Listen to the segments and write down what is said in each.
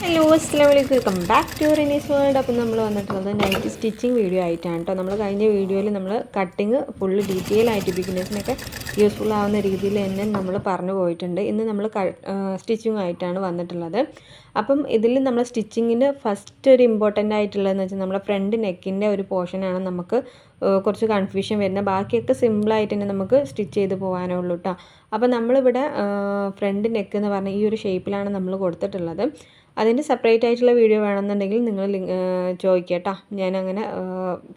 Hello അസ്സാം വലൈക്കും welcome back to Rinees world അപ്പം നമ്മൾ വന്നിട്ടുള്ളത് നൈറ്റ് സ്റ്റിച്ചിങ് വീഡിയോ ആയിട്ടാണ് കേട്ടോ നമ്മൾ കഴിഞ്ഞ വീഡിയോയിൽ നമ്മൾ കട്ടിങ് ഫുള്ള് ഡീറ്റെയിൽ ആയിട്ട് ബിഗിനേഴ്സിനൊക്കെ യൂസ്ഫുൾ ആവുന്ന രീതിയിൽ തന്നെ നമ്മൾ പറഞ്ഞു പോയിട്ടുണ്ട്. ഇന്ന് നമ്മൾ സ്റ്റിച്ചിങ് ആയിട്ടാണ് വന്നിട്ടുള്ളത്. അപ്പം ഇതിൽ നമ്മൾ സ്റ്റിച്ചിങ്ങിന്റെ ഫസ്റ്റ് ഒരു ഇമ്പോർട്ടന്റ് ആയിട്ടുള്ളതെന്ന് വെച്ചാൽ നമ്മുടെ ഫ്രണ്ട് നെക്കിന്റെ ഒരു പോർഷനാണ് നമുക്ക് കുറച്ച് കൺഫ്യൂഷൻ വരുന്നത് ബാക്കിയൊക്കെ സിമ്പിളായിട്ട് തന്നെ നമുക്ക് സ്റ്റിച്ച് ചെയ്ത് പോകാനേ ഉള്ളൂ കേട്ടോ അപ്പോൾ നമ്മളിവിടെ ഫ്രണ്ട് നെക്ക് എന്ന് പറഞ്ഞ ഈ ഒരു ഷേപ്പിലാണ് നമ്മൾ കൊടുത്തിട്ടുള്ളത്. അതിന്റെ സെപ്പറേറ്റ് ആയിട്ടുള്ള വീഡിയോ വേണമെന്നുണ്ടെങ്കിൽ നിങ്ങൾ ചോദിക്കുക കേട്ടോ ഞാനങ്ങനെ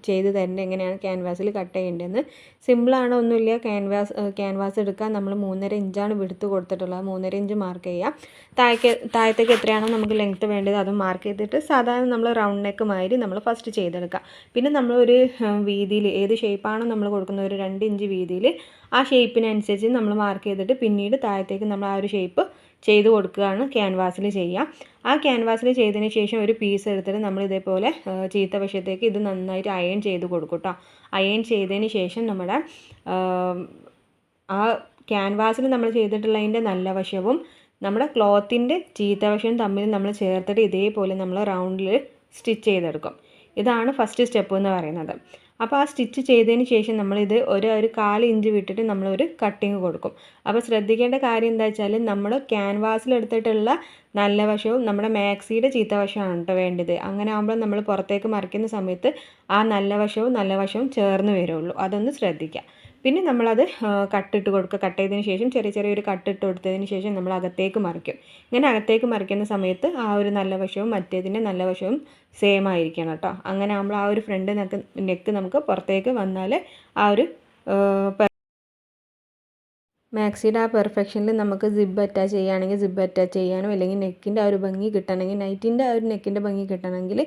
ചെയ്ത് തരേണ്ടത് എങ്ങനെയാണ് ക്യാൻവാസിൽ കട്ട് ചെയ്യേണ്ടതെന്ന്. സിമ്പിളാണോ ഒന്നുമില്ല. ക്യാൻവാസ് ക്യാൻവാസ് എടുക്കാൻ നമ്മൾ മൂന്നര ഇഞ്ചാണ് വിടുത്ത് കൊടുത്തിട്ടുള്ളത്. മൂന്നര ഇഞ്ച് മാർക്ക് ചെയ്യുക താഴേക്ക് താഴത്തേക്ക് എത്രയാണോ നമുക്ക് ലെങ്ത്ത് വേണ്ടത് അത് മാർക്ക് ചെയ്തിട്ട് സാധാരണ നമ്മൾ റൗണ്ട് നെക്ക് മാതിരി നമ്മൾ ഫസ്റ്റ് ചെയ്തെടുക്കുക പിന്നെ നമ്മളൊരു ഒരു വീതിയിൽ ഏത് ഷേപ്പാണോ നമ്മൾ കൊടുക്കുന്നത്? ഒരു രണ്ട് ഇഞ്ച് വീതിയിൽ ആ ഷേപ്പിനനുസരിച്ച് നമ്മൾ മാർക്ക് ചെയ്തിട്ട് പിന്നീട് താഴത്തേക്ക് നമ്മൾ ആ ഒരു ഷേപ്പ് ചെയ്ത് കൊടുക്കുകയാണ് ക്യാൻവാസിൽ ചെയ്യുക. ആ ക്യാൻവാസിൽ ചെയ്തതിന് ശേഷം ഒരു പീസ് എടുത്തിട്ട് നമ്മൾ ഇതേപോലെ ചീത്ത വശത്തേക്ക് ഇത് നന്നായിട്ട് അയൺ ചെയ്ത് കൊടുക്കും അയൺ ചെയ്തതിന് ശേഷം നമ്മുടെ ആ ക്യാൻവാസിൽ നമ്മൾ ചെയ്തിട്ടുള്ളതിന്റെ നല്ല വശവും നമ്മുടെ ക്ലോത്തിന്റെ ചീത്ത വശവും തമ്മിൽ നമ്മൾ ചേർത്തിട്ട് ഇതേപോലെ നമ്മൾ റൗണ്ടിൽ സ്റ്റിച്ച് ചെയ്തെടുക്കും. ഇതാണ് ഫസ്റ്റ് സ്റ്റെപ്പ് എന്ന് പറയുന്നത്. അപ്പോൾ ആ സ്റ്റിച്ച് ചെയ്തതിന് ശേഷം നമ്മളിത് ഒരു ഒരു കാൽ ഇഞ്ച് വിട്ടിട്ട് നമ്മളൊരു കട്ടിങ് കൊടുക്കും. അപ്പോൾ ശ്രദ്ധിക്കേണ്ട കാര്യം എന്താ വെച്ചാൽ നമ്മൾ ക്യാൻവാസിലെടുത്തിട്ടുള്ള നല്ല വശവും നമ്മുടെ മാക്സിയുടെ ചീത്ത വശമാണ് കേട്ടോ വേണ്ടത്. അങ്ങനെ ആകുമ്പോൾ നമ്മൾ പുറത്തേക്ക് മറിക്കുന്ന സമയത്ത് ആ നല്ല വശവും നല്ല വശവും ചേർന്ന് വരുള്ളൂ. അതൊന്ന് ശ്രദ്ധിക്കുക പിന്നെ നമ്മളത് കട്ടിട്ട് കൊടുക്കുക കട്ട് ചെയ്തതിന് ശേഷം ചെറിയ ചെറിയൊരു കട്ടിട്ട് കൊടുത്തതിന് ശേഷം നമ്മൾ അകത്തേക്ക് മറിക്കും. ഇങ്ങനെ അകത്തേക്ക് മറിക്കുന്ന സമയത്ത് ആ ഒരു നല്ല വശവും മറ്റേതിന്റെ നല്ല വശവും സെയിം ആയിരിക്കണം കേട്ടോ അങ്ങനെ നമ്മൾ ആ ഒരു ഫ്രണ്ട് നെക്ക് നെക്ക് നമുക്ക് പുറത്തേക്ക് വന്നാൽ ആ ഒരു മാക്സിയുടെ ആ പെർഫെക്ഷനിൽ നമുക്ക് സിബ് അറ്റാച്ച് ചെയ്യുകയാണെങ്കിൽ സിബ് അറ്റാച്ച് ചെയ്യാനും അല്ലെങ്കിൽ നെക്കിന്റെ ആ ഒരു ഭംഗി കിട്ടണമെങ്കിൽ നൈറ്റിന്റെ ആ ഒരു നെക്കിന്റെ ഭംഗി കിട്ടണമെങ്കിൽ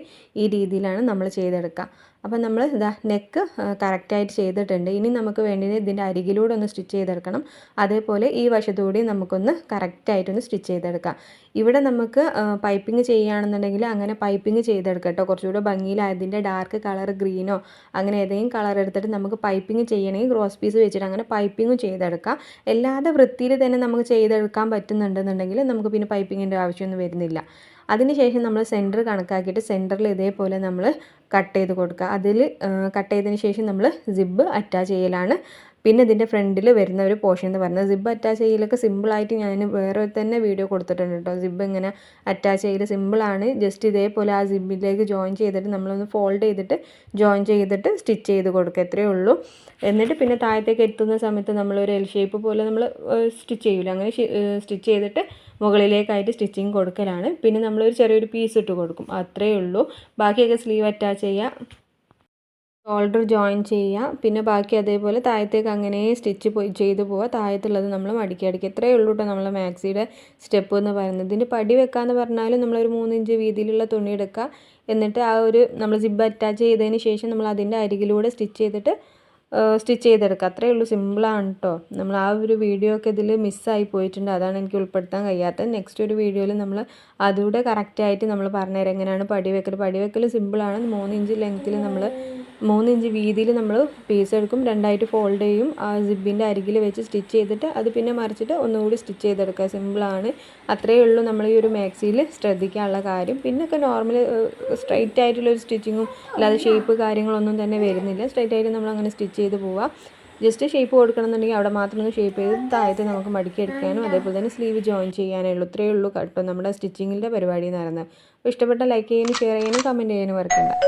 ഈ രീതിയിലാണ് നമ്മൾ ചെയ്തെടുക്കുക. അപ്പോൾ നമ്മൾ ഇതാ നെക്ക് കറക്റ്റായിട്ട് ചെയ്തിട്ടുണ്ട്. ഇനി നമുക്ക് വേണ്ടത് ഇതിന്റെ അരികിലൂടെ ഒന്ന് സ്റ്റിച്ച് ചെയ്തെടുക്കണം. അതേപോലെ ഈ വശത്തുകൂടി നമുക്കൊന്ന് കറക്റ്റായിട്ടൊന്ന് സ്റ്റിച്ച് ചെയ്തെടുക്കാം. ഇവിടെ നമുക്ക് പൈപ്പിംഗ് ചെയ്യുകയാണെന്നുണ്ടെങ്കിൽ അങ്ങനെ പൈപ്പിംഗ് ചെയ്തെടുക്കാം കേട്ടോ കുറച്ചുകൂടെ ഭംഗിയിൽ അതിന്റെ ഡാർക്ക് കളർ ഗ്രീനോ അങ്ങനെ ഏതെങ്കിലും കളർ എടുത്തിട്ട് നമുക്ക് പൈപ്പിംഗ് ചെയ്യണമെങ്കിൽ ക്രോസ് പീസ് വെച്ചിട്ട് അങ്ങനെ പൈപ്പിംഗ് ചെയ്തെടുക്കാം. അല്ലാതെ വൃത്തിയിൽ തന്നെ നമുക്ക് ചെയ്തെടുക്കാൻ പറ്റുന്നുണ്ടെന്നുണ്ടെങ്കിൽ നമുക്ക് പിന്നെ പൈപ്പിങ്ങിന്റെ ആവശ്യമൊന്നും വരുന്നില്ല. അതിനുശേഷം നമ്മൾ സെന്റർ കണക്കാക്കിയിട്ട് സെന്ററിൽ ഇതേപോലെ നമ്മൾ കട്ട് ചെയ്ത് കൊടുക്കുക. അതിൽ കട്ട് ചെയ്തതിന് ശേഷം നമ്മൾ സിബ് അറ്റാച്ച് ചെയ്യലാണ്. പിന്നെ ഇതിന്റെ ഫ്രണ്ടിൽ വരുന്ന ഒരു പോർഷൻ എന്ന് പറയുന്നത് സിബ് അറ്റാച്ച് ചെയ്യലൊക്കെ സിമ്പിളായിട്ട് ഞാൻ വേറെ തന്നെ വീഡിയോ കൊടുത്തിട്ടുണ്ട് കേട്ടോ സിബ് ഇങ്ങനെ അറ്റാച്ച് ചെയ്യൽ സിമ്പിളാണ് ജസ്റ്റ് ഇതേപോലെ ആ സിബിലേക്ക് ജോയിൻ ചെയ്തിട്ട് നമ്മളൊന്ന് ഫോൾഡ് ചെയ്തിട്ട് ജോയിൻ ചെയ്തിട്ട് സ്റ്റിച്ച് ചെയ്ത് കൊടുക്കുക എത്രയേ ഉള്ളൂ. എന്നിട്ട് പിന്നെ താഴത്തേക്ക് എത്തുന്ന സമയത്ത് നമ്മളൊരു എൽ ഷേപ്പ് പോലെ നമ്മൾ സ്റ്റിച്ച് ചെയ്യില്ല അങ്ങനെ സ്റ്റിച്ച് ചെയ്തിട്ട് മുകളിലേക്കായിട്ട് സ്റ്റിച്ചിങ് കൊടുക്കലാണ്. പിന്നെ നമ്മളൊരു ചെറിയൊരു പീസ് ഇട്ട് കൊടുക്കും. അത്രയേ ഉള്ളൂ. ബാക്കിയൊക്കെ സ്ലീവ് അറ്റാച്ച് ചെയ്യുക ഷോൾഡർ ജോയിൻ ചെയ്യുക പിന്നെ ബാക്കി അതേപോലെ താഴത്തേക്ക് അങ്ങനെ സ്റ്റിച്ച് പോയി ചെയ്ത് പോവുക താഴത്തുള്ളത് നമ്മൾ മടക്കി അടിക്കുക ഇത്രയേ ഉള്ളൂ കേട്ടോ നമ്മൾ മാക്സിയുടെ സ്റ്റെപ്പ് എന്ന് പറയുന്നത്. ഇതിന്റെ പടി വെക്കാന്ന് പറഞ്ഞാലും നമ്മളൊരു മൂന്നിഞ്ച് വീതിയിലുള്ള തുണി എടുക്കുക. എന്നിട്ട് ആ ഒരു നമ്മൾ സിബ് അറ്റാച്ച് ചെയ്തതിന് ശേഷം നമ്മൾ അതിന്റെ അരികിലൂടെ സ്റ്റിച്ച് ചെയ്തിട്ട് സ്റ്റിച്ച് ചെയ്തെടുക്കുക. അത്രയേ ഉള്ളൂ. സിമ്പിളാണ് കേട്ടോ. നമ്മൾ ആ ഒരു വീഡിയോ ഒക്കെ ഇതിൽ മിസ്സായി പോയിട്ടുണ്ട്. അതാണ് എനിക്ക് ഉൾപ്പെടുത്താൻ കഴിയാത്തത്. നെക്സ്റ്റ് ഒരു വീഡിയോയിൽ നമ്മൾ അതുകൂടെ കറക്റ്റായിട്ട് നമ്മൾ പറഞ്ഞുതരാം. എങ്ങനെയാണ് പടി വെക്കൽ പടി വെക്കൽ സിമ്പിളാണ് മൂന്ന് ഇഞ്ച് ലെങ്ത്തിൽ നമ്മൾ മൂന്ന് ഇഞ്ച് വീതിയിൽ നമ്മൾ പീസ് എടുക്കും. രണ്ടായിട്ട് ഫോൾഡ് ചെയ്യും. ആ സിബിന്റെ അരികിൽ വെച്ച് സ്റ്റിച്ച് ചെയ്തിട്ട് അത് പിന്നെ മറിച്ചിട്ട് ഒന്നുകൂടി സ്റ്റിച്ച് ചെയ്തെടുക്കുക. സിമ്പിളാണ് അത്രയേ ഉള്ളൂ നമ്മൾ ഈ ഒരു മാക്സിയിൽ ശ്രദ്ധിക്കാനുള്ള കാര്യം. പിന്നൊക്കെ നോർമൽ സ്ട്രൈറ്റ് ആയിട്ടുള്ള ഒരു സ്റ്റിച്ചിങ്ങും അല്ലാതെ ഷേപ്പ് കാര്യങ്ങളൊന്നും തന്നെ വരുന്നില്ല. സ്ട്രൈറ്റ് ആയിട്ട് നമ്മൾ അങ്ങനെ സ്റ്റിച്ച് ചെയ്ത് പോവുക ജസ്റ്റ് ഷേപ്പ് കൊടുക്കണമെന്നുണ്ടെങ്കിൽ അവിടെ മാത്രം ഒന്ന് ഷേപ്പ് ചെയ്ത് താഴത്ത് നമുക്ക് മടക്കി എടുക്കാനും അതേപോലെ തന്നെ സ്ലീവ് ജോയിൻ ചെയ്യാനേ ഉള്ളൂ. ഇത്രയേ ഉള്ളൂ കേട്ടോ നമ്മുടെ സ്റ്റിച്ചിങ്ങിന്റെ പരിപാടി എന്ന് പറയുന്നത്. അപ്പോൾ ഇഷ്ടപ്പെട്ട ലൈക്ക് ചെയ്യാനും ഷെയർ ചെയ്യാനും കമന്റ് ചെയ്യാനും മറക്കണ്ട.